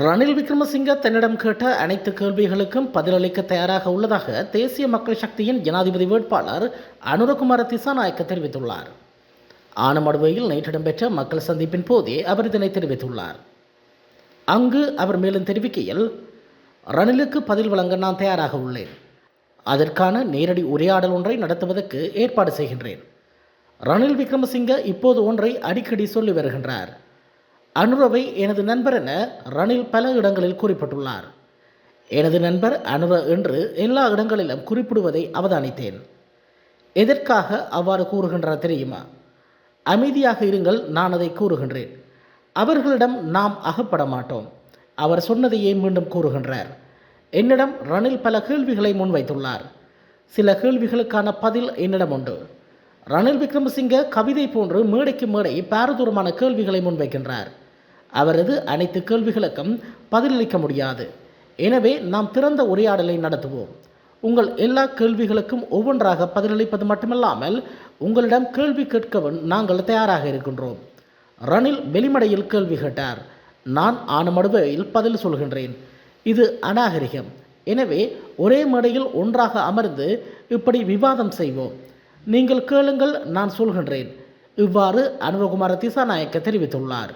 ரணில் விக்ரமசிங்க தன்னிடம் கேட்ட அனைத்து கேள்விகளுக்கும் பதிலளிக்க தயாராக உள்ளதாக தேசிய மக்கள் சக்தியின் ஜனாதிபதி வேட்பாளர் அனுரகுமார திசாநாயக்க தெரிவித்துள்ளார். ஆனமடுவையில் நேற்று இடம்பெற்ற மக்கள் சந்திப்பின் போதே அவர் இதனை தெரிவித்துள்ளார். அங்கு அவர் மேலும் தெரிவிக்கையில் ரணிலுக்கு பதில் வழங்க நான் தயாராக உள்ளேன். அதற்கான நேரடி உரையாடல் ஒன்றை நடத்துவதற்கு ஏற்பாடு செய்கின்றேன். ரணில் விக்ரமசிங்க இப்போது ஒன்றை அடிக்கடி சொல்லி வருகின்றார். அனுரவை எனது நண்பர் என ரணில் பல இடங்களில் குறிப்பிட்டுள்ளார். எனது நண்பர் அனுர என்று எல்லா இடங்களிலும் குறிப்பிடுவதை அவதானித்தேன். எதற்காக அவ்வாறு கூறுகின்றார் தெரியுமா? அமைதியாக இருங்கள் நான் அதை கூறுகின்றேன். அவர்களிடம் நாம் அகப்பட மாட்டோம். அவர் சொன்னதையே மீண்டும் கூறுகின்றார். என்னிடம் ரணில் பல கேள்விகளை முன்வைத்துள்ளார். சில கேள்விகளுக்கான பதில் என்னிடம் உண்டு. ரணில் விக்ரமசிங்க கவிதை போன்று மேடைக்கு மேடை பாரதூரமான கேள்விகளை முன்வைக்கின்றார். அவரது அனைத்து கேள்விகளுக்கும் பதிலளிக்க முடியாது. எனவே நாம் திறந்த உரையாடலை நடத்துவோம். உங்கள் எல்லா கேள்விகளுக்கும் ஒவ்வொன்றாக பதிலளிப்பது மட்டுமல்லாமல் உங்களிடம் கேள்வி கேட்கவும் நாங்கள் தயாராக இருக்கின்றோம். ரணில் வெளிமடையில் கேள்வி கேட்டார். நான் ஆனமடுவையில் பதில் சொல்கின்றேன். இது அநாகரிகம். எனவே ஒரே மேடையில் ஒன்றாக அமர்ந்து இப்படி விவாதம் செய்வோம். நீங்கள் கேளுங்கள் நான் சொல்கின்றேன். இவ்வாறு அனுபகுமார திசாநாயக்க தெரிவித்துள்ளார்.